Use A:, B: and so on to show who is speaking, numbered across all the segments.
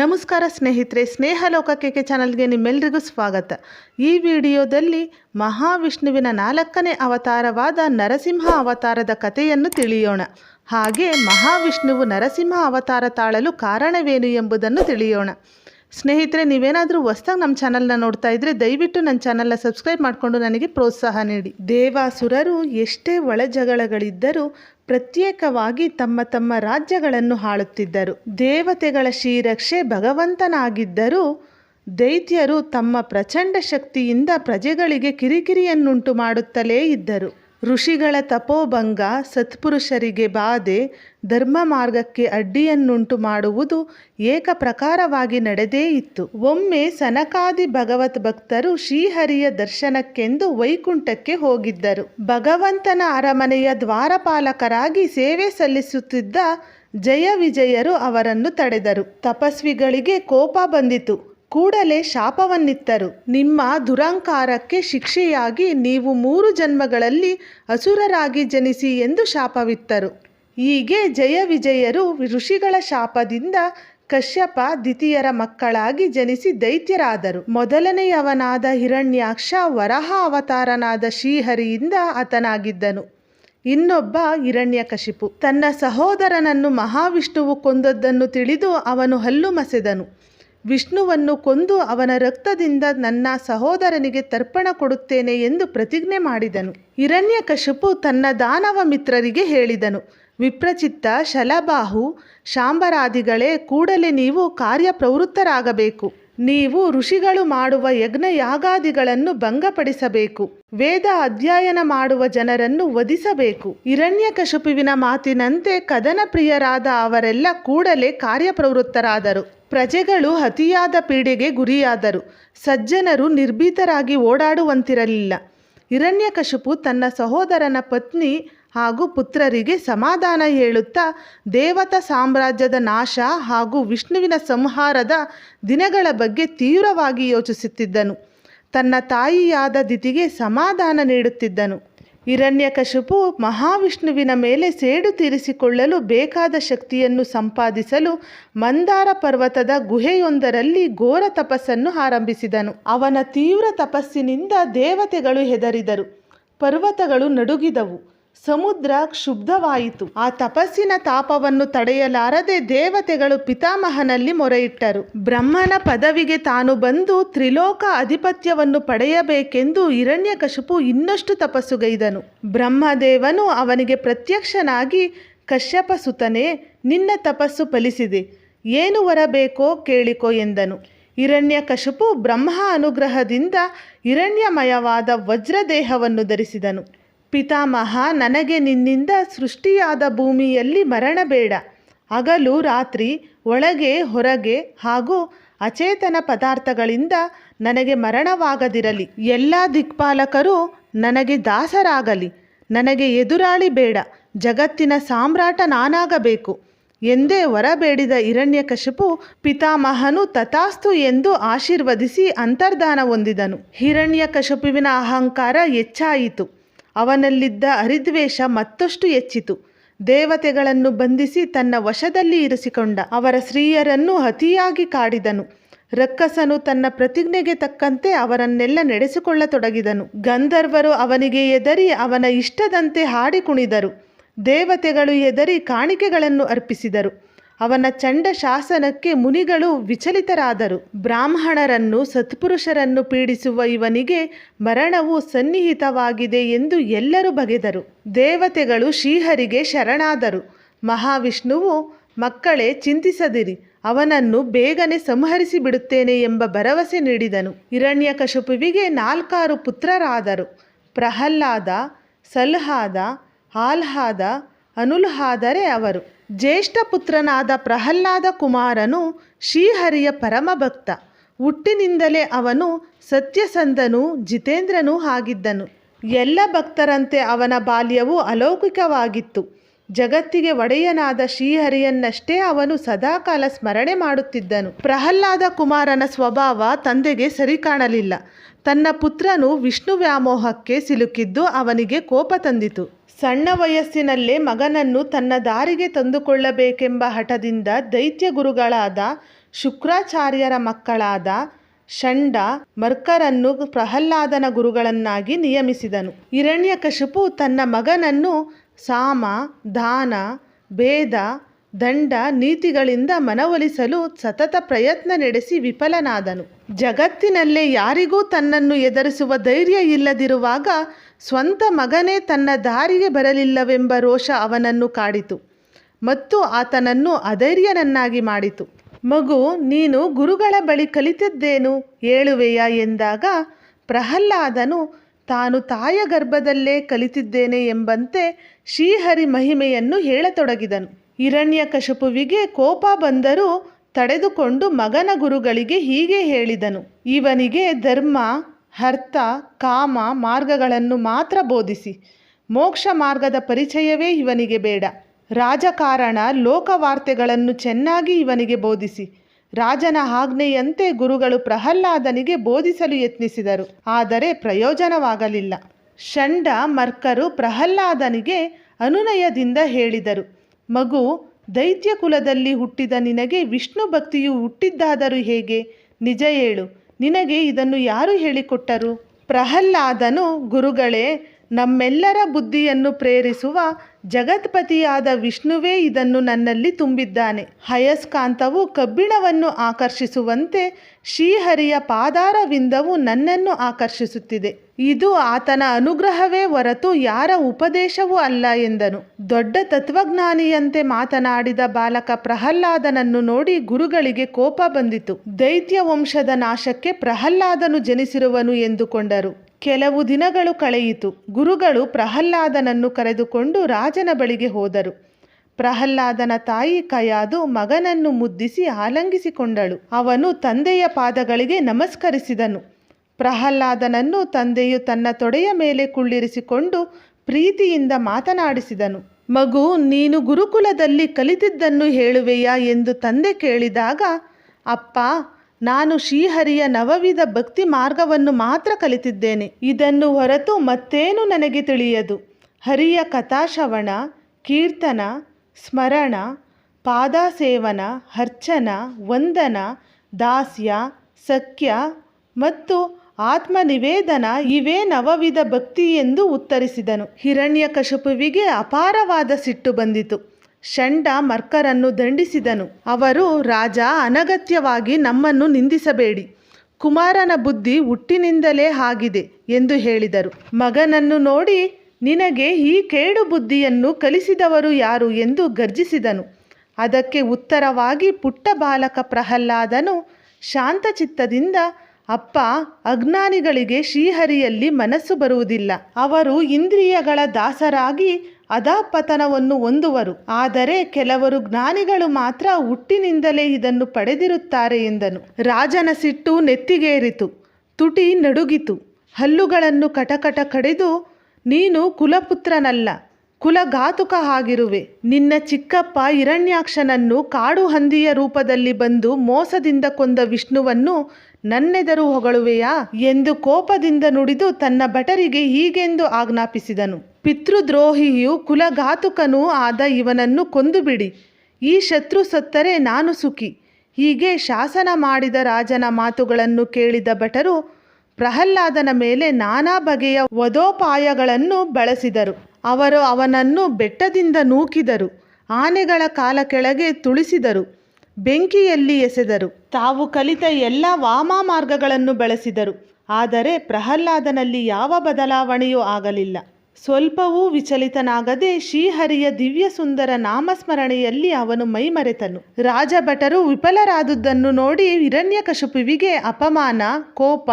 A: ನಮಸ್ಕಾರ ಸ್ನೇಹಿತರೆ ಸ್ನೇಹ ಲೋಕಕ್ಕೆ ಚಾನಲ್ಗೆ ನಿಮ್ಮೆಲ್ಲರಿಗೂ ಸ್ವಾಗತ. ಈ ವಿಡಿಯೋದಲ್ಲಿ ಮಹಾವಿಷ್ಣುವಿನ ನಾಲ್ಕನೇ ಅವತಾರವಾದ ನರಸಿಂಹ ಅವತಾರದ ಕಥೆಯನ್ನು ತಿಳಿಯೋಣ. ಹಾಗೆ ಮಹಾವಿಷ್ಣುವು ನರಸಿಂಹ ಅವತಾರ ತಾಳಲು ಕಾರಣವೇನು ಎಂಬುದನ್ನು ತಿಳಿಯೋಣ. ಸ್ನೇಹಿತರೆ, ನೀವೇನಾದರೂ ಹೊಸ್ದಾಗಿ ನಮ್ಮ ಚಾನಲ್ನ ನೋಡ್ತಾ ಇದ್ರೆ ದಯವಿಟ್ಟು ನನ್ನ ಚಾನಲ್ನ ಸಬ್ಸ್ಕ್ರೈಬ್ ಮಾಡಿಕೊಂಡು ನನಗೆ ಪ್ರೋತ್ಸಾಹ ನೀಡಿ. ದೇವಾಸುರರು ಎಷ್ಟೇ ಒಳಜಗಳಗಳಿದ್ದರೂ ಪ್ರತ್ಯೇಕವಾಗಿ ತಮ್ಮ ತಮ್ಮ ರಾಜ್ಯಗಳನ್ನು ಆಳುತ್ತಿದ್ದರು ದೇವತೆಗಳ ಶ್ರೀರಕ್ಷೆ ಭಗವಂತನಾಗಿದ್ದರೂ ದೈತ್ಯರು ತಮ್ಮ ಪ್ರಚಂಡ ಶಕ್ತಿಯಿಂದ ಪ್ರಜೆಗಳಿಗೆ ಕಿರಿಕಿರಿಯನ್ನುಂಟು ಮಾಡುತ್ತಲೇ ಇದ್ದರು. ಋಷಿಗಳ ತಪೋಭಂಗ ಸತ್ಪುರುಷರಿಗೆ ಬಾಧೆ, ಧರ್ಮ ಮಾರ್ಗಕ್ಕೆ ಅಡ್ಡಿಯನ್ನುಂಟು ಮಾಡುವುದು ಏಕಪ್ರಕಾರವಾಗಿ ನಡೆದೇ ಇತ್ತು. ಒಮ್ಮೆ ಸನಕಾದಿ ಭಗವತ್ ಭಕ್ತರು ಶ್ರೀಹರಿಯ ದರ್ಶನಕ್ಕೆಂದು ವೈಕುಂಠಕ್ಕೆ ಹೋಗಿದ್ದರು. ಭಗವಂತನ ಅರಮನೆಯ ದ್ವಾರಪಾಲಕರಾಗಿ ಸೇವೆ ಸಲ್ಲಿಸುತ್ತಿದ್ದ ಜಯ ವಿಜಯರು ಅವರನ್ನು ತಡೆದರು. ತಪಸ್ವಿಗಳಿಗೆ ಕೋಪ ಬಂದಿತು. ಕೂಡಲೇ ಶಾಪವನ್ನಿತ್ತರು. ನಿಮ್ಮ ದುರಂಕಾರಕ್ಕೆ ಶಿಕ್ಷೆಯಾಗಿ ನೀವು ಮೂರು ಜನ್ಮಗಳಲ್ಲಿ ಅಸುರರಾಗಿ ಜನಿಸಿ ಎಂದು ಶಾಪವಿತ್ತರು. ಹೀಗೆ ಜಯ ವಿಜಯರು ಋಷಿಗಳ ಶಾಪದಿಂದ ಕಶ್ಯಪ ದ್ವಿತೀಯರ ಮಕ್ಕಳಾಗಿ ಜನಿಸಿ ದೈತ್ಯರಾದರು. ಮೊದಲನೆಯವನಾದ ಹಿರಣ್ಯಾಕ್ಷ ವರಹ ಅವತಾರನಾದ ಶ್ರೀಹರಿಯಿಂದ ಆತನಾಗಿದ್ದನು. ಇನ್ನೊಬ್ಬ ಹಿರಣ್ಯಕಶಿಪು. ತನ್ನ ಸಹೋದರನನ್ನು ಮಹಾವಿಷ್ಣುವು ಕೊಂದದ್ದನ್ನು ತಿಳಿದು ಅವನು ಹಲ್ಲು ಮಸೆದನು. ವಿಷ್ಣುವನ್ನು ಕೊಂದು ಅವನ ರಕ್ತದಿಂದ ನನ್ನ ಸಹೋದರನಿಗೆ ತರ್ಪಣ ಕೊಡುತ್ತೇನೆ ಎಂದು ಪ್ರತಿಜ್ಞೆ ಮಾಡಿದನು. ಹಿರಣ್ಯಕಶಿಪು ತನ್ನ ದಾನವ ಮಿತ್ರರಿಗೆ ಹೇಳಿದನು. ವಿಪ್ರಚಿತ್ತ ಶಲಬಾಹು ಶಾಂಬರಾದಿಗಳೇ, ಕೂಡಲೇ ನೀವು ಕಾರ್ಯಪ್ರವೃತ್ತರಾಗಬೇಕು. ನೀವು ಋಷಿಗಳು ಮಾಡುವ ಯಜ್ಞ ಯಾಗಾದಿಗಳನ್ನು ಭಂಗಪಡಿಸಬೇಕು. ವೇದ ಅಧ್ಯಯನ ಮಾಡುವ ಜನರನ್ನು ವಧಿಸಬೇಕು. ಹಿರಣ್ಯಕಶುಪುವಿನ ಮಾತಿನಂತೆ ಕದನ ಪ್ರಿಯರಾದ ಅವರೆಲ್ಲ ಕೂಡಲೇ ಕಾರ್ಯಪ್ರವೃತ್ತರಾದರು. ಪ್ರಜೆಗಳು ಅತಿಯಾದ ಪೀಡೆಗೆ ಗುರಿಯಾದರು. ಸಜ್ಜನರು ನಿರ್ಭೀತರಾಗಿ ಓಡಾಡುವಂತಿರಲಿಲ್ಲ. ಹಿರಣ್ಯಕಶಿಪು ತನ್ನ ಸಹೋದರನ ಪತ್ನಿ ಹಾಗೂ ಪುತ್ರರಿಗೆ ಸಮಾಧಾನ ಹೇಳುತ್ತಾ ದೇವತಾ ಸಾಮ್ರಾಜ್ಯದ ನಾಶ ಹಾಗೂ ವಿಷ್ಣುವಿನ ಸಂಹಾರದ ದಿನಗಳ ಬಗ್ಗೆ ತೀವ್ರವಾಗಿ ಯೋಚಿಸುತ್ತಿದ್ದನು. ತನ್ನ ತಾಯಿಯಾದ ದಿತಿಗೆ ಸಮಾಧಾನ ನೀಡುತ್ತಿದ್ದನು. ಹಿರಣ್ಯಕಶಿಪು ಮಹಾವಿಷ್ಣುವಿನ ಮೇಲೆ ಸೇಡು ತೀರಿಸಿಕೊಳ್ಳಲು ಬೇಕಾದ ಶಕ್ತಿಯನ್ನು ಸಂಪಾದಿಸಲು ಮಂದಾರ ಪರ್ವತದ ಗುಹೆಯೊಂದರಲ್ಲಿ ಘೋರ ತಪಸ್ಸನ್ನು ಆರಂಭಿಸಿದನು. ಅವನ ತೀವ್ರ ತಪಸ್ಸಿನಿಂದ ದೇವತೆಗಳು ಹೆದರಿದರು. ಪರ್ವತಗಳು ನಡುಗಿದವು. ಸಮುದ್ರ ಕ್ಷುಬ್ಧವಾಯಿತು. ಆ ತಪಸ್ಸಿನ ತಾಪವನ್ನು ತಡೆಯಲಾರದೆ ದೇವತೆಗಳು ಪಿತಾಮಹನಲ್ಲಿ ಮೊರೆಯಿಟ್ಟರು. ಬ್ರಹ್ಮನ ಪದವಿಗೆ ತಾನು ಬಂದು ತ್ರಿಲೋಕ ಅಧಿಪತ್ಯವನ್ನು ಪಡೆಯಬೇಕೆಂದು ಹಿರಣ್ಯಕಶಿಪು ಇನ್ನಷ್ಟು ತಪಸ್ಸುಗೈದನು. ಬ್ರಹ್ಮದೇವನು ಅವನಿಗೆ ಪ್ರತ್ಯಕ್ಷನಾಗಿ, ಕಶ್ಯಪ ಸುತನೇ, ನಿನ್ನ ತಪಸ್ಸು ಫಲಿಸಿದೆ. ಏನು ವರಬೇಕೋ ಕೇಳಿಕೋ ಎಂದನು. ಹಿರಣ್ಯಕಶಿಪು ಬ್ರಹ್ಮ ಅನುಗ್ರಹದಿಂದ ಹಿರಣ್ಯಮಯವಾದ ವಜ್ರದೇಹವನ್ನು ಧರಿಸಿದನು. ಪಿತಾಮಹ, ನನಗೆ ನಿನ್ನಿಂದ ಸೃಷ್ಟಿಯಾದ ಭೂಮಿಯಲ್ಲಿ ಮರಣ ಬೇಡ ಹಗಲು, ರಾತ್ರಿ, ಒಳಗೆ, ಹೊರಗೆ ಹಾಗೂ ಅಚೇತನ ಪದಾರ್ಥಗಳಿಂದ ನನಗೆ ಮರಣವಾಗದಿರಲಿ. ಎಲ್ಲ ದಿಕ್ಪಾಲಕರು ನನಗೆ ದಾಸರಾಗಲಿ. ನನಗೆ ಎದುರಾಳಿ ಬೇಡ. ಜಗತ್ತಿನ ಸಾಮ್ರಾಟ ನಾನಾಗಬೇಕು. ಎಂದೇ ಹೊರಬೇಡಿದ ಹಿರಣ್ಯಕಶಿಪು ಪಿತಾಮಹನು ತಥಾಸ್ತು ಎಂದು ಆಶೀರ್ವದಿಸಿ ಅಂತರ್ಧಾನ ಹೊಂದಿದನು. ಹಿರಣ್ಯಕಶಪುವಿನ ಅಹಂಕಾರ ಹೆಚ್ಚಾಯಿತು. ಅವನಲ್ಲಿದ್ದ ಹರಿದ್ವೇಷ ಮತ್ತಷ್ಟು ಹೆಚ್ಚಿತು. ದೇವತೆಗಳನ್ನು ಬಂಧಿಸಿ ತನ್ನ ವಶದಲ್ಲಿ ಇರಿಸಿಕೊಂಡ ಅವರ ಸ್ತ್ರೀಯರನ್ನು ಅತಿಯಾಗಿ ಕಾಡಿದನು. ರಕ್ಕಸನು ತನ್ನ ಪ್ರತಿಜ್ಞೆಗೆ ತಕ್ಕಂತೆ ಅವರನ್ನೆಲ್ಲ ನಡೆಸಿಕೊಳ್ಳತೊಡಗಿದನು. ಗಂಧರ್ವರು ಅವನಿಗೆ ಎದರಿ ಅವನ ಇಷ್ಟದಂತೆ ಹಾಡಿ ಕುಣಿದರು. ದೇವತೆಗಳು ಎದರಿ ಕಾಣಿಕೆಗಳನ್ನು ಅರ್ಪಿಸಿದರು. ಅವನ ಚಂಡ ಶಾಸನಕ್ಕೆ ಮುನಿಗಳು ವಿಚಲಿತರಾದರು. ಬ್ರಾಹ್ಮಣರನ್ನು, ಸತ್ಪುರುಷರನ್ನು ಪೀಡಿಸುವ ಇವನಿಗೆ ಮರಣವು ಸನ್ನಿಹಿತವಾಗಿದೆ ಎಂದು ಎಲ್ಲರೂ ಬಗೆದರು. ದೇವತೆಗಳು ಶ್ರೀಹರಿಗೆ ಶರಣಾದರು. ಮಹಾವಿಷ್ಣುವು, ಮಕ್ಕಳೇ ಚಿಂತಿಸದಿರಿ, ಅವನನ್ನು ಬೇಗನೆ ಸಂಹರಿಸಿ ಬಿಡುತ್ತೇನೆ ಎಂಬ ಭರವಸೆ ನೀಡಿದನು. ಹಿರಣ್ಯಕಶುಪುವಿಗೆ ನಾಲ್ಕಾರು ಪುತ್ರರಾದರು. ಪ್ರಹ್ಲಾದ, ಸಲ್ಹಾದ ಆಲ್ಹಾದ ಅನುಲ್ಹಾದರೆ ಅವರು. ಜ್ಯೇಷ್ಠ ಪುತ್ರನಾದ ಪ್ರಹ್ಲಾದ ಕುಮಾರನು ಶ್ರೀಹರಿಯ ಪರಮಭಕ್ತ ಹುಟ್ಟಿನಿಂದಲೇ ಅವನು ಸತ್ಯಸಂಧನೂ ಜಿತೇಂದ್ರನೂ ಆಗಿದ್ದನು. ಎಲ್ಲ ಭಕ್ತರಂತೆ ಅವನ ಬಾಲ್ಯವು ಅಲೌಕಿಕವಾಗಿತ್ತು. ಜಗತ್ತಿಗೆ ಒಡೆಯನಾದ ಶ್ರೀಹರಿಯನ್ನಷ್ಟೇ ಅವನು ಸದಾಕಾಲ ಸ್ಮರಣೆ ಮಾಡುತ್ತಿದ್ದನು. ಪ್ರಹ್ಲಾದ ಕುಮಾರನ ಸ್ವಭಾವ ತಂದೆಗೆ ಸರಿ ಕಾಣಲಿಲ್ಲ ತನ್ನ ಪುತ್ರನು ವಿಷ್ಣು ವ್ಯಾಮೋಹಕ್ಕೆ ಸಿಲುಕಿದ್ದು ಅವನಿಗೆ ಕೋಪ ತಂದಿತು. ಸಣ್ಣ ವಯಸ್ಸಿನಲ್ಲೇ ಮಗನನ್ನು ತನ್ನ ದಾರಿಗೆ ತಂದುಕೊಳ್ಳಬೇಕೆಂಬ ಹಠದಿಂದ ದೈತ್ಯ ಗುರುಗಳಾದ ಶುಕ್ರಾಚಾರ್ಯರ ಮಕ್ಕಳಾದ ಷಂಡ ಮರ್ಕರನ್ನು ಪ್ರಹ್ಲಾದನ ಗುರುಗಳನ್ನಾಗಿ ನಿಯಮಿಸಿದನು. ಹಿರಣ್ಯಕಶಿಪು ತನ್ನ ಮಗನನ್ನು ಸಾಮ, ದಾನ, ಭೇದ, ದಂಡ ನೀತಿಗಳಿಂದ ಮನವೊಲಿಸಲು ಸತತ ಪ್ರಯತ್ನ ನಡೆಸಿ ವಿಫಲನಾದನು. ಜಗತ್ತಿನಲ್ಲೇ ಯಾರಿಗೂ ತನ್ನನ್ನು ಎದುರಿಸುವ ಧೈರ್ಯ ಇಲ್ಲದಿರುವಾಗ ಸ್ವಂತ ಮಗನೇ ತನ್ನ ದಾರಿಗೆ ಬರಲಿಲ್ಲವೆಂಬ ರೋಷ ಅವನನ್ನು ಕಾಡಿತು ಮತ್ತು ಆತನನ್ನು ಅಧೈರ್ಯನನ್ನಾಗಿ ಮಾಡಿತು. ಮಗು, ನೀನು ಗುರುಗಳ ಬಳಿ ಕಲಿತದ್ದೇನು? ಹೇಳುವೆಯ ಎಂದಾಗ ಪ್ರಹ್ಲಾದನು, ತಾನು ತಾಯ ಗರ್ಭದಲ್ಲೇ ಕಲಿತಿದ್ದೇನೆ ಎಂಬಂತೆ ಶ್ರೀಹರಿ ಮಹಿಮೆಯನ್ನು ಹೇಳತೊಡಗಿದನು. ಹಿರಣ್ಯಕಶಪುವಿಗೆ ಕೋಪ ಬಂದರೂ ತಡೆದುಕೊಂಡು ಮಗನ ಗುರುಗಳಿಗೆ ಹೀಗೆ ಹೇಳಿದನು. ಇವನಿಗೆ ಧರ್ಮ ಅರ್ಥ ಕಾಮ ಮಾರ್ಗಗಳನ್ನು ಮಾತ್ರ ಬೋಧಿಸಿ. ಮೋಕ್ಷ ಮಾರ್ಗದ ಪರಿಚಯವೇ ಇವನಿಗೆ ಬೇಡ. ರಾಜಕಾರಣ ಲೋಕವಾರ್ತೆಗಳನ್ನು ಚೆನ್ನಾಗಿ ಇವನಿಗೆ ಬೋಧಿಸಿ. ರಾಜನ ಆಜ್ಞೆಯಂತೆ ಗುರುಗಳು ಪ್ರಹ್ಲಾದನಿಗೆ ಬೋಧಿಸಲು ಯತ್ನಿಸಿದರು. ಆದರೆ ಪ್ರಯೋಜನವಾಗಲಿಲ್ಲ. ಷಂಡ ಮರ್ಕರು ಪ್ರಹ್ಲಾದನಿಗೆ ಅನುನಯದಿಂದ ಹೇಳಿದರು, ಮಗು ದೈತ್ಯ ಕುಲದಲ್ಲಿ ಹುಟ್ಟಿದ ನಿನಗೆ ವಿಷ್ಣು ಭಕ್ತಿಯು ಹುಟ್ಟಿದ್ದಾದರೂ ಹೇಗೆ? ನಿಜ ಹೇಳು. ನಿನಗೆ ಇದನ್ನು ಯಾರು ಹೇಳಿಕೊಟ್ಟರು? ಪ್ರಹ್ಲಾದನು ಗುರುಗಳೇ ನಮ್ಮೆಲ್ಲರ ಬುದ್ಧಿಯನ್ನು ಪ್ರೇರಿಸುವ ಜಗತ್ಪತಿಯಾದ ವಿಷ್ಣುವೇ ಇದನ್ನು ನನ್ನಲ್ಲಿ ತುಂಬಿದ್ದಾನೆ. ಹಯಸ್ಕಾಂತವು ಕಬ್ಬಿಣವನ್ನು ಆಕರ್ಷಿಸುವಂತೆ ಶ್ರೀಹರಿಯ ಪಾದಾರವಿಂದವು ನನ್ನನ್ನು ಆಕರ್ಷಿಸುತ್ತಿದೆ. ಇದು ಆತನ ಅನುಗ್ರಹವೇ ಹೊರತು ಯಾರ ಉಪದೇಶವೂ ಅಲ್ಲ ಎಂದನು. ದೊಡ್ಡ ತತ್ವಜ್ಞಾನಿಯಂತೆ ಮಾತನಾಡಿದ ಬಾಲಕ ಪ್ರಹ್ಲಾದನನ್ನು ನೋಡಿ ಗುರುಗಳಿಗೆ ಕೋಪ ಬಂದಿತು. ದೈತ್ಯ ವಂಶದ ನಾಶಕ್ಕೆ ಪ್ರಹ್ಲಾದನು ಜನಿಸಿರುವನು ಎಂದುಕೊಂಡರು. ಕೆಲವು ದಿನಗಳು ಕಳೆಯಿತು. ಗುರುಗಳು ಪ್ರಹ್ಲಾದನನ್ನು ಕರೆದುಕೊಂಡು ರಾಜನ ಬಳಿಗೆ ಹೋದರು. ಪ್ರಹ್ಲಾದನ ತಾಯಿ ಕಯಾದು ಮಗನನ್ನು ಮುದ್ದಿಸಿ ಆಲಂಗಿಸಿಕೊಂಡಳು. ಅವನು ತಂದೆಯ ಪಾದಗಳಿಗೆ ನಮಸ್ಕರಿಸಿದನು. ಪ್ರಹ್ಲಾದನನ್ನು ತಂದೆಯು ತನ್ನ ತೊಡೆಯ ಮೇಲೆ ಕುಳ್ಳಿರಿಸಿಕೊಂಡು ಪ್ರೀತಿಯಿಂದ ಮಾತನಾಡಿಸಿದನು. ಮಗು, ನೀನು ಗುರುಕುಲದಲ್ಲಿ ಕಲಿತಿದ್ದನ್ನು ಹೇಳುವೆಯಾ ಎಂದು ತಂದೆ ಕೇಳಿದಾಗ, ಅಪ್ಪ ನಾನು ಶ್ರೀಹರಿಯ ನವವಿಧ ಭಕ್ತಿ ಮಾರ್ಗವನ್ನು ಮಾತ್ರ ಕಲಿತಿದ್ದೇನೆ. ಇದನ್ನು ಹೊರತು ಮತ್ತೇನು ನನಗೆ ತಿಳಿಯದು. ಹರಿಯ ಕಥಾಶ್ರವಣ, ಕೀರ್ತನ, ಸ್ಮರಣ, ಪಾದಾಸೇವನ, ಅರ್ಚನ, ವಂದನ, ದಾಸ್ಯ, ಸಖ್ಯ ಮತ್ತು ಆತ್ಮನಿವೇದನ ಇವೇ ನವವಿಧ ಭಕ್ತಿ ಎಂದು ಉತ್ತರಿಸಿದನು. ಹಿರಣ್ಯಕಶಪುವಿಗೆ ಅಪಾರವಾದ ಸಿಟ್ಟು ಬಂದಿತು. ಷಂಡ ಮರ್ಕರನ್ನು ದಂಡಿಸಿದನು. ಅವರು, ರಾಜ, ಅನಗತ್ಯವಾಗಿ ನಮ್ಮನ್ನು ನಿಂದಿಸಬೇಡಿ. ಕುಮಾರನ ಬುದ್ಧಿ ಹುಟ್ಟಿನಿಂದಲೇ ಆಗಿದೆ ಎಂದು ಹೇಳಿದರು. ಮಗನನ್ನು ನೋಡಿ, ನಿನಗೆ ಈ ಕೇಡು ಬುದ್ಧಿಯನ್ನು ಕಲಿಸಿದವರು ಯಾರು? ಎಂದು ಗರ್ಜಿಸಿದನು. ಅದಕ್ಕೆ ಉತ್ತರವಾಗಿ, ಪುಟ್ಟ ಬಾಲಕ ಪ್ರಹ್ಲಾದನು ಶಾಂತಚಿತ್ತದಿಂದ, ಅಪ್ಪ, ಅಜ್ಞಾನಿಗಳಿಗೆ ಶ್ರೀಹರಿಯಲ್ಲಿ ಮನಸ್ಸು ಬರುವುದಿಲ್ಲ. ಅವರು ಇಂದ್ರಿಯಗಳ ದಾಸರಾಗಿ ಅಧಪತನವನ್ನು ಹೊಂದುವರು. ಆದರೆ ಕೆಲವರು ಜ್ಞಾನಿಗಳು ಮಾತ್ರ ಹುಟ್ಟಿನಿಂದಲೇ ಇದನ್ನು ಪಡೆದಿರುತ್ತಾರೆ ಎಂದನು. ರಾಜನ ಸಿಟ್ಟು ನೆತ್ತಿಗೇರಿತು, ತುಟಿ ನಡುಗಿತು. ಹಲ್ಲುಗಳನ್ನು ಕಟಕಟ ಕಡಿದು, ನೀನು ಕುಲಪುತ್ರನಲ್ಲ, ಕುಲಘಾತುಕ ಆಗಿರುವೆ. ನಿನ್ನ ಚಿಕ್ಕಪ್ಪ ಹಿರಣ್ಯಾಕ್ಷನನ್ನು ಕಾಡು ಹಂದಿಯ ರೂಪದಲ್ಲಿ ಬಂದು ಮೋಸದಿಂದ ಕೊಂದ ವಿಷ್ಣುವನ್ನು ನನ್ನೆದರು ಹೊಗಳುವೆಯಾ? ಎಂದು ಕೋಪದಿಂದ ನುಡಿದು ತನ್ನ ಭಟರಿಗೆ ಹೀಗೆಂದು ಆಜ್ಞಾಪಿಸಿದನು. ಪಿತೃದ್ರೋಹಿಯು ಕುಲಘಾತುಕನೂ ಆದ ಇವನನ್ನು ಕೊಂದುಬಿಡಿ. ಈ ಶತ್ರು ಸತ್ತರೆ ನಾನು ಸುಖಿ. ಹೀಗೆ ಶಾಸನ ಮಾಡಿದ ರಾಜನ ಮಾತುಗಳನ್ನು ಕೇಳಿದ ಭಟರು ಪ್ರಹ್ಲಾದನ ಮೇಲೆ ನಾನಾ ಬಗೆಯ ವಧೋಪಾಯಗಳನ್ನು ಬಳಸಿದರು. ಅವರು ಅವನನ್ನು ಬೆಟ್ಟದಿಂದ ನೂಕಿದರು. ಆನೆಗಳ ಕಾಲ ಕೆಳಗೆ ತುಳಿಸಿದರು. ಬೆಂಕಿಯಲ್ಲಿ ಎಸೆದರು. ತಾವು ಕಲಿತ ಎಲ್ಲ ವಾಮ ಮಾರ್ಗಗಳನ್ನು ಬಳಸಿದರು. ಆದರೆ ಪ್ರಹ್ಲಾದನಲ್ಲಿ ಯಾವ ಬದಲಾವಣೆಯೂ ಆಗಲಿಲ್ಲ. ಸ್ವಲ್ಪವೂ ವಿಚಲಿತನಾಗದೆ ಶ್ರೀಹರಿಯ ದಿವ್ಯ ಸುಂದರ ನಾಮಸ್ಮರಣೆಯಲ್ಲಿ ಅವನು ಮೈಮರೆತನು. ರಾಜಭಟರು ವಿಫಲರಾದುದನ್ನು ನೋಡಿ ಹಿರಣ್ಯಕಶುಪುವಿಗೆ ಅಪಮಾನ, ಕೋಪ,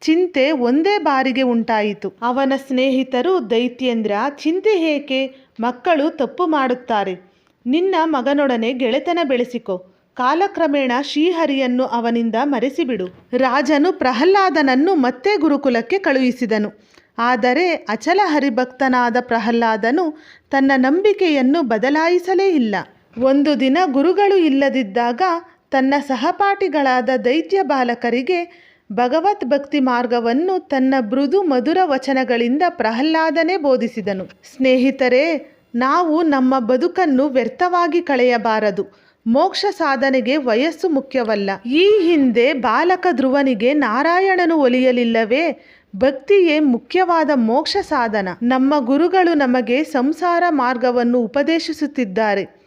A: ಚಿಂತೆ ಒಂದೇ ಬಾರಿಗೆ ಉಂಟಾಯಿತು. ಅವನ ಸ್ನೇಹಿತರು ದೈತ್ಯೇಂದ್ರ, ಚಿಂತೆ ಏಕೆ ಮಕ್ಕಳು ತಪ್ಪು ಮಾಡುತ್ತಾರೆ. ನಿನ್ನ ಮಗನೊಡನೆ ಗೆಳೆತನ ಬೆಳೆಸಿಕೊ. ಕಾಲಕ್ರಮೇಣ ಶ್ರೀಹರಿಯನ್ನು ಅವನಿಂದ ಮರೆಸಿಬಿಡು. ರಾಜನು ಪ್ರಹ್ಲಾದನನ್ನು ಮತ್ತೆ ಗುರುಕುಲಕ್ಕೆ ಕಳುಹಿಸಿದನು. ಆದರೆ ಅಚಲ ಹರಿಭಕ್ತನಾದ ಪ್ರಹ್ಲಾದನು ತನ್ನ ನಂಬಿಕೆಯನ್ನು ಬದಲಾಯಿಸಲೇ ಇಲ್ಲ. ಒಂದು ದಿನ ಗುರುಗಳು ಇಲ್ಲದಿದ್ದಾಗ ತನ್ನ ಸಹಪಾಠಿಗಳಾದ ದೈತ್ಯ ಬಾಲಕರಿಗೆ ಭಗವತ್ ಭಕ್ತಿ ಮಾರ್ಗವನ್ನು ತನ್ನ ಮೃದು ಮಧುರ ವಚನಗಳಿಂದ ಪ್ರಹ್ಲಾದನೇ ಬೋಧಿಸಿದನು. ಸ್ನೇಹಿತರೆ ನಾವು ನಮ್ಮ ಬದುಕನ್ನು ವ್ಯರ್ಥವಾಗಿ ಕಳೆಯಬಾರದು. ಮೋಕ್ಷ ಸಾಧನೆಗೆ ವಯಸ್ಸು ಮುಖ್ಯವಲ್ಲ. ಈ ಹಿಂದೆ ಬಾಲಕ ಧ್ರುವನಿಗೆ ನಾರಾಯಣನು ಒಲಿಯಲಿಲ್ಲವೇ? ಭಕ್ತಿಯೇ ಮುಖ್ಯವಾದ ಮೋಕ್ಷ ಸಾಧನ. ನಮ್ಮ ಗುರುಗಳು ನಮಗೆ ಸಂಸಾರ ಮಾರ್ಗವನ್ನು ಉಪದೇಶಿಸುತ್ತಿದ್ದಾರೆ.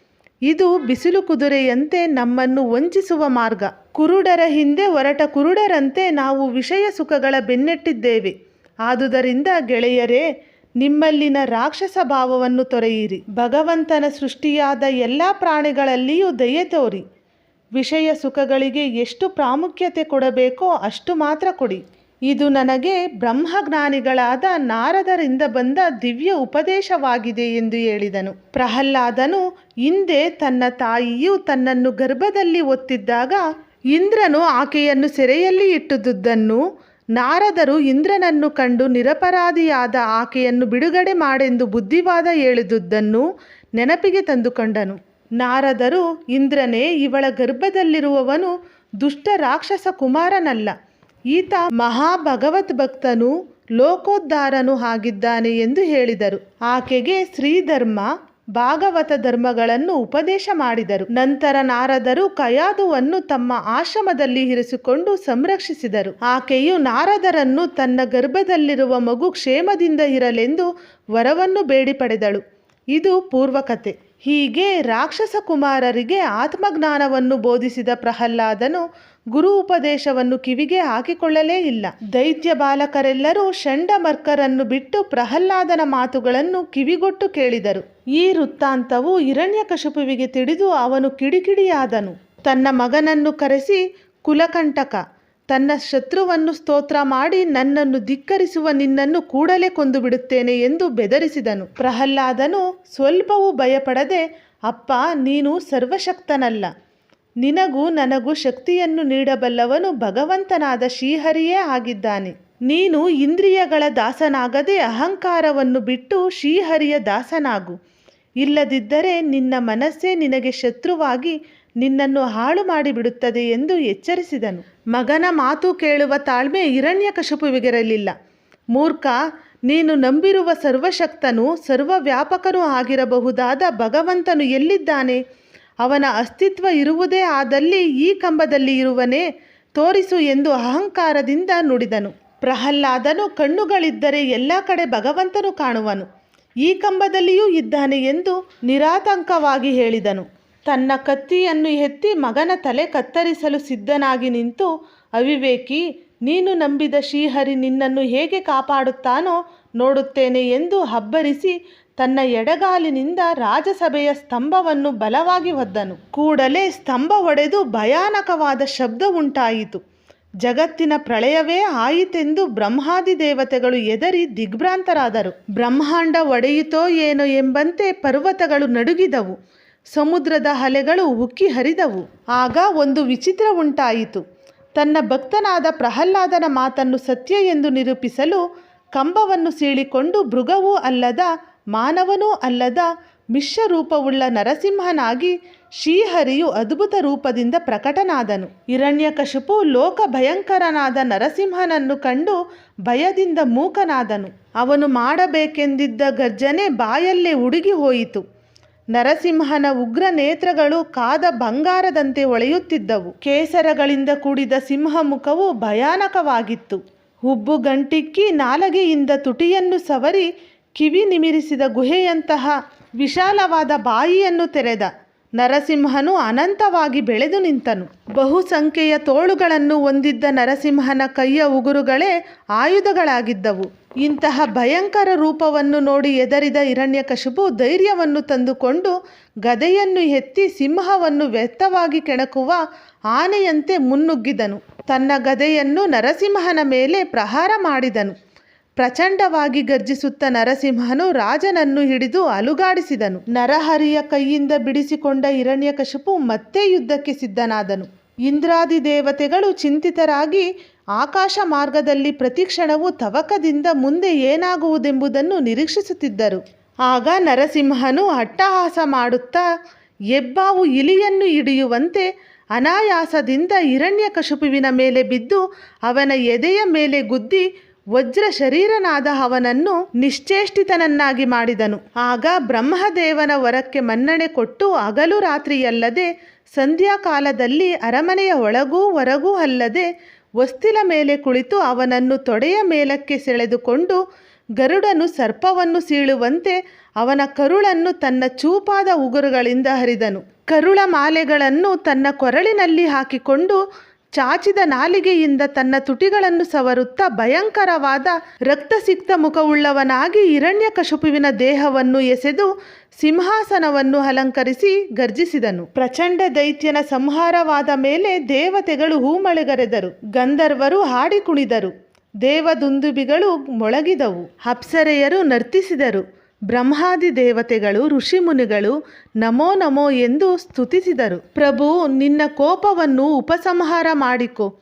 A: ಇದು ಬಿಸಿಲು ಕುದುರೆಯಂತೆ ನಮ್ಮನ್ನು ವಂಚಿಸುವ ಮಾರ್ಗ. ಕುರುಡರ ಹಿಂದೆ ಹೊರಟ ಕುರುಡರಂತೆ ನಾವು ವಿಷಯ ಸುಖಗಳ ಬೆನ್ನಟ್ಟಿದ್ದೇವೆ. ಆದುದರಿಂದ ಗೆಳೆಯರೇ ನಿಮ್ಮಲ್ಲಿನ ರಾಕ್ಷಸ ಭಾವವನ್ನು ತೊರೆಯಿರಿ. ಭಗವಂತನ ಸೃಷ್ಟಿಯಾದ ಎಲ್ಲ ಪ್ರಾಣಿಗಳಲ್ಲಿಯೂ ದಯೆ ತೋರಿ. ವಿಷಯ ಸುಖಗಳಿಗೆ ಎಷ್ಟು ಪ್ರಾಮುಖ್ಯತೆ ಕೊಡಬೇಕೋ ಅಷ್ಟು ಮಾತ್ರ ಕೊಡಿ. ಇದು ನನಗೆ ಬ್ರಹ್ಮಜ್ಞಾನಿಗಳಾದ ನಾರದರಿಂದ ಬಂದ ದಿವ್ಯ ಉಪದೇಶವಾಗಿದೆ ಎಂದು ಹೇಳಿದನು. ಪ್ರಹ್ಲಾದನು ಹಿಂದೆ ತನ್ನ ತಾಯಿಯು ತನ್ನನ್ನು ಗರ್ಭದಲ್ಲಿ ಒತ್ತಿದ್ದಾಗ ಇಂದ್ರನು ಆಕೆಯನ್ನು ಸೆರೆಯಲ್ಲಿ ಇಟ್ಟುದನ್ನು ನಾರದರು ಇಂದ್ರನನ್ನು ಕಂಡು ನಿರಪರಾಧಿಯಾದ ಆಕೆಯನ್ನು ಬಿಡುಗಡೆ ಮಾಡೆಂದು ಬುದ್ಧಿವಾದ ಹೇಳಿದುದನ್ನು ನೆನಪಿಗೆ ತಂದುಕೊಂಡನು. ನಾರದರು ಇಂದ್ರನೇ ಇವಳ ಗರ್ಭದಲ್ಲಿರುವವನು ದುಷ್ಟ ರಾಕ್ಷಸ ಕುಮಾರನಲ್ಲ. ಈತ ಮಹಾಭಗವತ್ ಭಕ್ತನು ಲೋಕೋದ್ಧಾರನು ಆಗಿದ್ದಾನೆ ಎಂದು ಹೇಳಿದರು. ಆಕೆಗೆ ಶ್ರೀಧರ್ಮ ಭಾಗವತ ಧರ್ಮಗಳನ್ನು ಉಪದೇಶ ಮಾಡಿದರು. ನಂತರ ನಾರದರು ಕಯಾದುವನ್ನು ತಮ್ಮ ಆಶ್ರಮದಲ್ಲಿ ಇರಿಸಿಕೊಂಡು ಸಂರಕ್ಷಿಸಿದರು. ಆಕೆಯು ನಾರದರನ್ನು ತನ್ನ ಗರ್ಭದಲ್ಲಿರುವ ಮಗು ಕ್ಷೇಮದಿಂದ ಇರಲೆಂದು ವರವನ್ನು ಬೇಡಿ ಪಡೆದಳು ಇದು ಪೂರ್ವಕತೆ ಹೀಗೆ ರಾಕ್ಷಸ ಕುಮಾರರಿಗೆ ಆತ್ಮಜ್ಞಾನವನ್ನು ಬೋಧಿಸಿದ ಪ್ರಹ್ಲಾದನು ಗುರು ಉಪದೇಶವನ್ನು ಕಿವಿಗೆ ಹಾಕಿಕೊಳ್ಳಲೇ ಇಲ್ಲ. ದೈತ್ಯ ಬಾಲಕರೆಲ್ಲರೂ ಷಂಡಮರ್ಕರನ್ನು ಬಿಟ್ಟು ಪ್ರಹ್ಲಾದನ ಮಾತುಗಳನ್ನು ಕಿವಿಗೊಟ್ಟು ಕೇಳಿದರು. ಈ ವೃತ್ತಾಂತವು ಹಿರಣ್ಯಕಶಿಪುವಿಗೆ ತಿಳಿದು ಅವನು ಕಿಡಿಕಿಡಿಯಾದನು. ತನ್ನ ಮಗನನ್ನು ಕರೆಸಿ ಕುಲಕಂಟಕ ತನ್ನ ಶತ್ರುವನ್ನು ಸ್ತೋತ್ರ ಮಾಡಿ ನನ್ನನ್ನು ಧಿಕ್ಕರಿಸುವ ನಿನ್ನನ್ನು ಕೂಡಲೇ ಕೊಂದು ಬಿಡುತ್ತೇನೆ ಎಂದು ಬೆದರಿಸಿದನು. ಪ್ರಹ್ಲಾದನು ಸ್ವಲ್ಪವೂ ಭಯಪಡದೆ, ಅಪ್ಪ, ನೀನು ಸರ್ವಶಕ್ತನಲ್ಲ. ನಿನಗೂ ನನಗೂ ಶಕ್ತಿಯನ್ನು ನೀಡಬಲ್ಲವನು ಭಗವಂತನಾದ ಶ್ರೀಹರಿಯೇ ಆಗಿದ್ದಾನೆ. ನೀನು ಇಂದ್ರಿಯಗಳ ದಾಸನಾಗದೆ ಅಹಂಕಾರವನ್ನು ಬಿಟ್ಟು ಶ್ರೀಹರಿಯ ದಾಸನಾಗು. ಇಲ್ಲದಿದ್ದರೆ ನಿನ್ನ ಮನಸ್ಸೇ ನಿನಗೆ ಶತ್ರುವಾಗಿ ನಿನ್ನನ್ನು ಹಾಳು ಮಾಡಿಬಿಡುತ್ತದೆ ಎಂದು ಎಚ್ಚರಿಸಿದನು. ಮಗನ ಮಾತು ಕೇಳುವ ತಾಳ್ಮೆ ಹಿರಣ್ಯಕಶಪುವಿಗಿರಲಿಲ್ಲ ಮೂರ್ಖ, ನೀನು ನಂಬಿರುವ ಸರ್ವಶಕ್ತನು ಸರ್ವವ್ಯಾಪಕನೂ ಆಗಿರಬಹುದಾದ ಭಗವಂತನು ಎಲ್ಲಿದ್ದಾನೆ? ಅವನ ಅಸ್ತಿತ್ವ ಇರುವುದೇ ಆದಲ್ಲಿ ಈ ಕಂಬದಲ್ಲಿ ಇರುವನೇ ತೋರಿಸು ಎಂದು ಅಹಂಕಾರದಿಂದ ನುಡಿದನು. ಪ್ರಹ್ಲಾದನು ಕಣ್ಣುಗಳಿದ್ದರೆ ಎಲ್ಲ ಕಡೆ ಭಗವಂತನು ಕಾಣುವನು. ಈ ಕಂಬದಲ್ಲಿಯೂ ಇದ್ದಾನೆ ಎಂದು ನಿರಾತಂಕವಾಗಿ ಹೇಳಿದನು. ತನ್ನ ಕತ್ತಿಯನ್ನು ಎತ್ತಿ ಮಗನ ತಲೆ ಕತ್ತರಿಸಲು ಸಿದ್ಧನಾಗಿ ನಿಂತು, ಅವಿವೇಕಿ, ನೀನು ನಂಬಿದ ಶ್ರೀಹರಿ ನಿನ್ನನ್ನು ಹೇಗೆ ಕಾಪಾಡುತ್ತಾನೋ ನೋಡುತ್ತೇನೆ ಎಂದು ಹಬ್ಬರಿಸಿ ತನ್ನ ಎಡಗಾಲಿನಿಂದ ರಾಜಸಭೆಯ ಸ್ತಂಭವನ್ನು ಬಲವಾಗಿ ಒದ್ದನು. ಕೂಡಲೇ ಸ್ತಂಭ ಒಡೆದು ಭಯಾನಕವಾದ ಶಬ್ದ ಉಂಟಾಯಿತು. ಜಗತ್ತಿನ ಪ್ರಳಯವೇ ಆಯಿತೆಂದು ಬ್ರಹ್ಮಾದಿ ದೇವತೆಗಳು ಎದರಿ ದಿಗ್ಭ್ರಾಂತರಾದರು. ಬ್ರಹ್ಮಾಂಡ ಒಡೆಯಿತೋ ಏನೋ ಎಂಬಂತೆ ಪರ್ವತಗಳು ನಡುಗಿದವು. ಸಮುದ್ರದ ಅಲೆಗಳು ಉಕ್ಕಿ ಹರಿದವು. ಆಗ ಒಂದು ವಿಚಿತ್ರ ಉಂಟಾಯಿತು. ತನ್ನ ಭಕ್ತನಾದ ಪ್ರಹ್ಲಾದನ ಮಾತನ್ನು ಸತ್ಯ ಎಂದು ನಿರೂಪಿಸಲು ಕಂಬವನ್ನು ಸೀಳಿಕೊಂಡು ಮೃಗವೂ ಅಲ್ಲದ ಮಾನವನೂ ಅಲ್ಲದ ಮಿಶ್ರರೂಪವುಳ್ಳ ನರಸಿಂಹನಾಗಿ ಶ್ರೀಹರಿಯು ಅದ್ಭುತ ರೂಪದಿಂದ ಪ್ರಕಟನಾದನು. ಹಿರಣ್ಯಕಶಿಪು ಲೋಕ ಭಯಂಕರನಾದ ನರಸಿಂಹನನ್ನು ಕಂಡು ಭಯದಿಂದ ಮೂಕನಾದನು. ಅವನು ಮಾಡಬೇಕೆಂದಿದ್ದ ಗರ್ಜನೆ ಬಾಯಲ್ಲೇ ಉಡುಗಿ ಹೋಯಿತು. ನರಸಿಂಹನ ಉಗ್ರ ನೇತ್ರಗಳು ಕಾದ ಬಂಗಾರದಂತೆ ಒಳೆಯುತ್ತಿದ್ದವು. ಕೇಸರಗಳಿಂದ ಕೂಡಿದ ಸಿಂಹ ಮುಖವು ಭಯಾನಕವಾಗಿತ್ತು. ಹುಬ್ಬು ಗಂಟಿಕ್ಕಿ ನಾಲಗೆಯಿಂದ ತುಟಿಯನ್ನು ಸವರಿ ಕಿವಿ ನಿಮಿರಿಸಿದ ಗುಹೆಯಂತಹ ವಿಶಾಲವಾದ ಬಾಯಿಯನ್ನು ತೆರೆದ. ನರಸಿಂಹನು ಅನಂತವಾಗಿ ಬೆಳೆದು ನಿಂತನು. ಬಹುಸಂಖ್ಯೆಯ ತೋಳುಗಳನ್ನು ಹೊಂದಿದ್ದ ನರಸಿಂಹನ ಕೈಯ ಉಗುರುಗಳೇ ಆಯುಧಗಳಾಗಿದ್ದವು. ಇಂತಹ ಭಯಂಕರ ರೂಪವನ್ನು ನೋಡಿ ಎದರಿದ ಹಿರಣ್ಯಕಶಿಪು ಧೈರ್ಯವನ್ನು ತಂದುಕೊಂಡು ಗದೆಯನ್ನು ಎತ್ತಿ ಸಿಂಹವನ್ನು ವ್ಯರ್ಥವಾಗಿ ಕೆಣಕುವ ಆನೆಯಂತೆ ಮುನ್ನುಗ್ಗಿದನು. ತನ್ನ ಗದೆಯನ್ನು ನರಸಿಂಹನ ಮೇಲೆ ಪ್ರಹಾರ ಮಾಡಿದನು. ಪ್ರಚಂಡವಾಗಿ ಗರ್ಜಿಸುತ್ತ ನರಸಿಂಹನು ರಾಜನನ್ನು ಹಿಡಿದು ಅಲುಗಾಡಿಸಿದನು. ನರಹರಿಯ ಕೈಯಿಂದ ಬಿಡಿಸಿಕೊಂಡ ಹಿರಣ್ಯಕಶಿಪು ಮತ್ತೆ ಯುದ್ಧಕ್ಕೆ ಸಿದ್ಧನಾದನು. ಇಂದ್ರಾದಿ ದೇವತೆಗಳು ಚಿಂತಿತರಾಗಿ ಆಕಾಶ ಮಾರ್ಗದಲ್ಲಿ ಪ್ರತಿಕ್ಷಣವು ತವಕದಿಂದ ಮುಂದೆ ಏನಾಗುವುದೆಂಬುದನ್ನು ನಿರೀಕ್ಷಿಸುತ್ತಿದ್ದರು. ಆಗ ನರಸಿಂಹನು ಅಟ್ಟಹಾಸ ಮಾಡುತ್ತಾ ಹೆಬ್ಬಾವು ಇಲಿಯನ್ನು ಹಿಡಿಯುವಂತೆ ಅನಾಯಾಸದಿಂದ ಹಿರಣ್ಯಕಶಿಪುವಿನ ಮೇಲೆ ಬಿದ್ದು, ಅವನ ಎದೆಯ ಮೇಲೆ ಗುದ್ದಿ ವಜ್ರ ಶರೀರನಾದ ಅವನನ್ನು ನಿಶ್ಚೇಷ್ಟಿತನನ್ನಾಗಿ ಮಾಡಿದನು. ಆಗ ಬ್ರಹ್ಮದೇವನ ವರಕ್ಕೆ ಮನ್ನಣೆ ಕೊಟ್ಟು ಹಗಲು ರಾತ್ರಿಯಲ್ಲದೆ ಸಂಧ್ಯಾಕಾಲದಲ್ಲಿ ಅರಮನೆಯ ಒಳಗೂ ಹೊರಗೂ ಅಲ್ಲದೆ ವಸ್ತಿಲ ಮೇಲೆ ಕುಳಿತು ಅವನನ್ನು ತೊಡೆಯ ಮೇಲಕ್ಕೆ ಸೆಳೆದುಕೊಂಡು ಗರುಡನು ಸರ್ಪವನ್ನು ಸೀಳುವಂತೆ ಅವನ ಕರುಳನ್ನು ತನ್ನ ಚೂಪಾದ ಉಗುರುಗಳಿಂದ ಹರಿದನು. ಕರುಳ ಮಾಲೆಗಳನ್ನು ತನ್ನ ಕೊರಳಿನಲ್ಲಿ ಹಾಕಿಕೊಂಡು ಚಾಚಿದ ನಾಲಿಗೆಯಿಂದ ತನ್ನ ತುಟಿಗಳನ್ನು ಸವರುತ್ತಾ ಭಯಂಕರವಾದ ರಕ್ತಸಿಕ್ತ ಮುಖವುಳ್ಳವನಾಗಿ ಹಿರಣ್ಯಕಶುಪುವಿನ ದೇಹವನ್ನು ಎಸೆದು ಸಿಂಹಾಸನವನ್ನು ಅಲಂಕರಿಸಿ ಗರ್ಜಿಸಿದನು. ಪ್ರಚಂಡ ದೈತ್ಯನ ಸಂಹಾರವಾದ ಮೇಲೆ ದೇವತೆಗಳು ಹೂಮಳೆಗರೆದರು. ಗಂಧರ್ವರು ಹಾಡಿ ಕುಣಿದರು ದೇವದುಂದುಬಿಗಳು ಮೊಳಗಿದವು. ಅಪ್ಸರೆಯರು ನರ್ತಿಸಿದರು. ಬ್ರಹ್ಮಾದಿ ದೇವತೆಗಳು ಋಷಿಮುನಿಗಳು ನಮೋ ನಮೋ ಎಂದು ಸ್ತುತಿಸಿದರು. ಪ್ರಭು, ನಿನ್ನ ಕೋಪವನ್ನು ಉಪಸಂಹಾರ ಮಾಡಿಕೊ.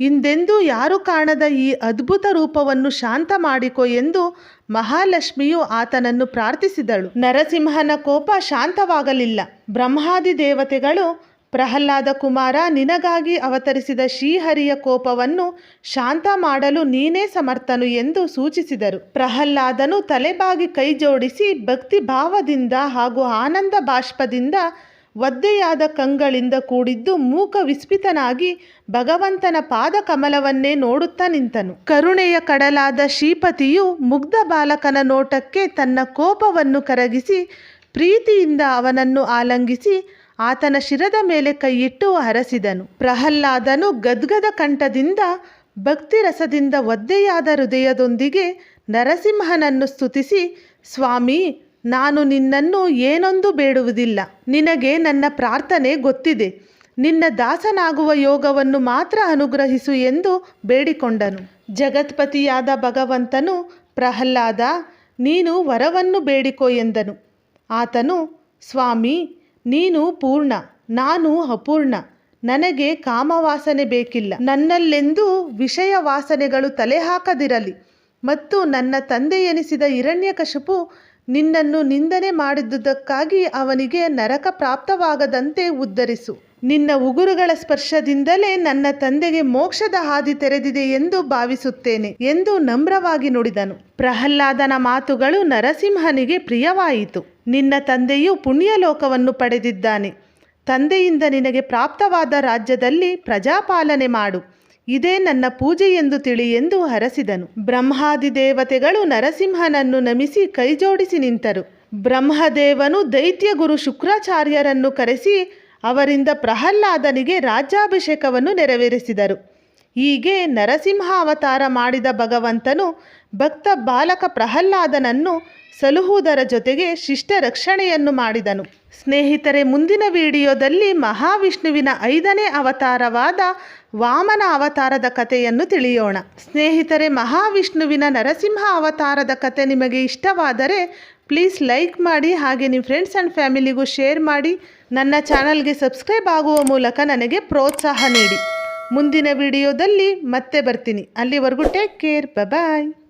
A: ಇಂದೆಂದೂ ಯಾರು ಕಾಣದ ಈ ಅದ್ಭುತ ರೂಪವನ್ನು ಶಾಂತ ಮಾಡಿಕೊ ಎಂದು ಮಹಾಲಕ್ಷ್ಮಿಯು ಆತನನ್ನು ಪ್ರಾರ್ಥಿಸಿದಳು. ನರಸಿಂಹನ ಕೋಪ ಶಾಂತವಾಗಲಿಲ್ಲ. ಬ್ರಹ್ಮಾದಿ ದೇವತೆಗಳು ಪ್ರಹ್ಲಾದ ಕುಮಾರ, ನಿನಗಾಗಿ ಅವತರಿಸಿದ ಶ್ರೀಹರಿಯ ಕೋಪವನ್ನು ಶಾಂತ ಮಾಡಲು ನೀನೇ ಸಮರ್ಥನು ಎಂದು ಸೂಚಿಸಿದರು. ಪ್ರಹ್ಲಾದನು ತಲೆಬಾಗಿ ಕೈಜೋಡಿಸಿ ಭಕ್ತಿ ಭಾವದಿಂದ ಹಾಗೂ ಆನಂದ ಬಾಷ್ಪದಿಂದ ಒದ್ದೆಯಾದ ಕಂಗಳಿಂದ ಕೂಡಿದ್ದು ಮೂಕ ವಿಸ್ಮಿತನಾಗಿ ಭಗವಂತನ ಪಾದ ಕಮಲವನ್ನೇ ನೋಡುತ್ತಾ ನಿಂತನು. ಕರುಣೆಯ ಕಡಲಾದ ಶ್ರೀಪತಿಯು ಮುಗ್ಧ ಬಾಲಕನ ನೋಟಕ್ಕೆ ತನ್ನ ಕೋಪವನ್ನು ಕರಗಿಸಿ, ಪ್ರೀತಿಯಿಂದ ಅವನನ್ನು ಆಲಂಗಿಸಿ ಆತನ ಶಿರದ ಮೇಲೆ ಕೈಯಿಟ್ಟು ಹರಸಿದನು. ಪ್ರಹ್ಲಾದನು ಗದ್ಗದ ಕಂಠದಿಂದ ಭಕ್ತಿ ರಸದಿಂದ ಒದ್ದೆಯಾದ ಹೃದಯದೊಂದಿಗೆ ನರಸಿಂಹನನ್ನು ಸ್ತುತಿಸಿ, ಸ್ವಾಮಿ, ನಾನು ನಿನ್ನನ್ನು ಏನೊಂದು ಬೇಡುವುದಿಲ್ಲ. ನಿನಗೆ ನನ್ನ ಪ್ರಾರ್ಥನೆ ಗೊತ್ತಿದೆ. ನಿನ್ನ ದಾಸನಾಗುವ ಯೋಗವನ್ನು ಮಾತ್ರ ಅನುಗ್ರಹಿಸು ಎಂದು ಬೇಡಿಕೊಂಡನು. ಜಗತ್ಪತಿಯಾದ ಭಗವಂತನು, ಪ್ರಹ್ಲಾದ, ನೀನು ವರವನ್ನು ಬೇಡಿಕೋ ಎಂದನು. ಆತನು, ಸ್ವಾಮಿ ನೀನು ಪೂರ್ಣ, ನಾನು ಅಪೂರ್ಣ. ನನಗೆ ಕಾಮವಾಸನೆ ಬೇಕಿಲ್ಲ. ನನ್ನಲ್ಲೆಂದೂ ವಿಷಯ ವಾಸನೆಗಳು ತಲೆ ಹಾಕದಿರಲಿ ಮತ್ತು ನನ್ನ ತಂದೆ ಎನಿಸಿದ ಹಿರಣ್ಯಕಶಿಪು ನಿನ್ನನ್ನು ನಿಂದನೆ ಮಾಡಿದ್ದುದಕ್ಕಾಗಿ ಅವನಿಗೆ ನರಕ ಪ್ರಾಪ್ತವಾಗದಂತೆ ಉದ್ಧರಿಸು. ನಿನ್ನ ಉಗುರುಗಳ ಸ್ಪರ್ಶದಿಂದಲೇ ನನ್ನ ತಂದೆಗೆ ಮೋಕ್ಷದ ಹಾದಿ ತೆರೆದಿದೆ ಎಂದು ಭಾವಿಸುತ್ತೇನೆ ಎಂದು ನಮ್ರವಾಗಿ ನುಡಿದನು. ಪ್ರಹ್ಲಾದನ ಮಾತುಗಳು ನರಸಿಂಹನಿಗೆ ಪ್ರಿಯವಾಯಿತು. ನಿನ್ನ ತಂದೆಯು ಪುಣ್ಯಲೋಕವನ್ನು ಪಡೆದಿದ್ದಾನೆ. ತಂದೆಯಿಂದ ನಿನಗೆ ಪ್ರಾಪ್ತವಾದ ರಾಜ್ಯದಲ್ಲಿ ಪ್ರಜಾಪಾಲನೆ ಮಾಡು. ಇದೇ ನನ್ನ ಪೂಜೆ ಎಂದು ತಿಳಿ ಎಂದು ಹರಸಿದನು. ಬ್ರಹ್ಮಾದಿ ದೇವತೆಗಳು ನರಸಿಂಹನನ್ನು ನಮಿಸಿ ಕೈಜೋಡಿಸಿ ನಿಂತರು. ಬ್ರಹ್ಮದೇವನು ದೈತ್ಯ ಗುರು ಶುಕ್ರಾಚಾರ್ಯರನ್ನು ಕರೆಸಿ ಅವರಿಂದ ಪ್ರಹ್ಲಾದನಿಗೆ ರಾಜ್ಯಾಭಿಷೇಕವನ್ನು ನೆರವೇರಿಸಿದರು. ಹೀಗೆ ನರಸಿಂಹ ಅವತಾರ ಮಾಡಿದ ಭಗವಂತನು ಭಕ್ತ ಬಾಲಕ ಪ್ರಹ್ಲಾದನನ್ನು ಸಲುಹುವುದರ ಜೊತೆಗೆ ಶಿಷ್ಟ ರಕ್ಷಣೆಯನ್ನು ಮಾಡಿದನು. ಸ್ನೇಹಿತರೆ, ಮುಂದಿನ ವಿಡಿಯೋದಲ್ಲಿ ಮಹಾವಿಷ್ಣುವಿನ ಐದನೇ ಅವತಾರವಾದ ವಾಮನ ಅವತಾರದ ಕಥೆಯನ್ನು ತಿಳಿಯೋಣ. ಸ್ನೇಹಿತರೆ, ಮಹಾವಿಷ್ಣುವಿನ ನರಸಿಂಹ ಅವತಾರದ ಕತೆ ನಿಮಗೆ ಇಷ್ಟವಾದರೆ ಪ್ಲೀಸ್ ಲೈಕ್ ಮಾಡಿ ಹಾಗೆ ನಿಮ್ಮ ಫ್ರೆಂಡ್ಸ್ ಆ್ಯಂಡ್ ಫ್ಯಾಮಿಲಿಗೂ ಶೇರ್ ಮಾಡಿ. ನನ್ನ ಚಾನಲ್ಗೆ ಸಬ್ಸ್ಕ್ರೈಬ್ ಆಗುವ ಮೂಲಕ ನನಗೆ ಪ್ರೋತ್ಸಾಹ ನೀಡಿ. ಮುಂದಿನ ವಿಡಿಯೋದಲ್ಲಿ ಮತ್ತೆ ಬರ್ತೀನಿ. ಅಲ್ಲಿವರೆಗೂ ಟೇಕ್ ಕೇರ್ ಬಾಯ್